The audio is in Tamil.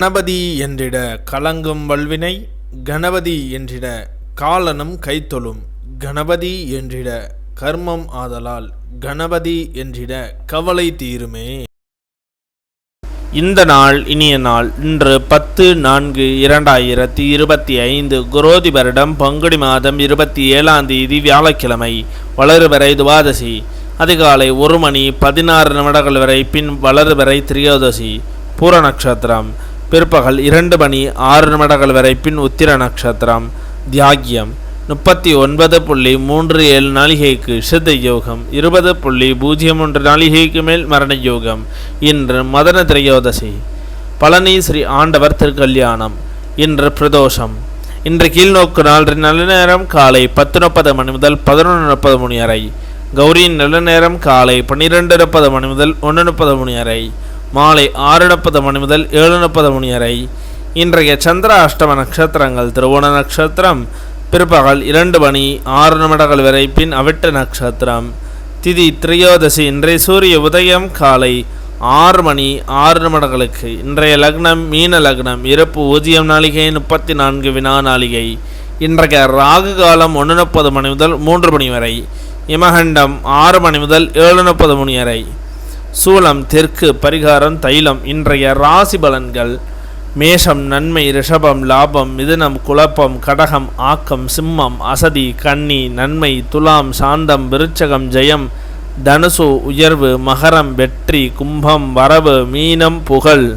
கணபதி என்றிட கலங்கும் வல்வினை கணபதி என்றிட காலனும் கைத்தொழும் கணபதி என்றிட கர்மம் ஆதலால் கணபதி என்றிட கவலை தீருமே. இந்த நாள் இனிய நாள் இன்று பத்து நான்கு இரண்டாயிரத்தி இருபத்தி ஐந்து குரோதி வருடம் பங்குடி மாதம் இருபத்தி ஏழாம் தேதி வியாழக்கிழமை வளர்வரை துவாதசி அதிகாலை ஒரு மணி பதினாறு நிமிடங்கள் வரை பின் வளர்வரை திரியோதசி பூர நட்சத்திரம். பிற்பகல் இரண்டு மணி ஆறு நிமிடங்கள் வரை பின் உத்திர நட்சத்திரம். தியாகியம். முப்பத்தி ஒன்பது புள்ளி மூன்று ஏழு நாளிகைக்கு சித்த யோகம். இருபது புள்ளி பூஜ்ஜியம் ஒன்று நாளிகைக்கு மேல் மரண யோகம். இன்று மதன திரையோதசி. பழனி ஸ்ரீ ஆண்டவர் திருக்கல்யாணம். இன்று பிரதோஷம். இன்று கீழ்நோக்கு நாள் நல்ல நேரம் காலை பத்து முப்பது மணி முதல் பதினொன்று முப்பது மணி வரை. கௌரியின் நல்ல நேரம் காலை பன்னிரெண்டு முப்பது மணி முதல் ஒன்று முப்பது மணி வரை. மாலை ஆறு நாற்பது மணி முதல் ஏழு முப்பது மணி வரை. இன்றைய சந்திர அஷ்டம நட்சத்திரங்கள் திருவோண நட்சத்திரம் பிற்பகல் இரண்டு மணி ஆறு நிமிடங்கள் வரை பின் அவிட்ட நட்சத்திரம். திதி திரையோதசி இன்றைய சூரிய உதயம் காலை ஆறு மணி ஆறு நிமிடங்களுக்கு. இன்றைய லக்னம் மீன லக்னம் இறப்பு பூஜ்ஜியம் நாளிகை முப்பத்தி நான்கு வினா நாளிகை. இன்றைய ராகு காலம் ஒன்று முப்பது மணி முதல் மூன்று மணி வரை. இமகண்டம் ஆறு மணி முதல் ஏழு முப்பது மணி வரை. சூலம் தெற்கு பரிகாரம் தைலம் இன்றைய ராசி பலன்கள். மேஷம் நன்மை ரிஷபம் லாபம் மிதுனம் குழப்பம் கடகம் ஆக்கம் சிம்மம் அசதி கன்னி நன்மை துலாம் சாந்தம் விருச்சகம் ஜெயம் தனுசு உயர்வு மகரம் வெற்றி கும்பம் வரவு மீனம் புகழ்.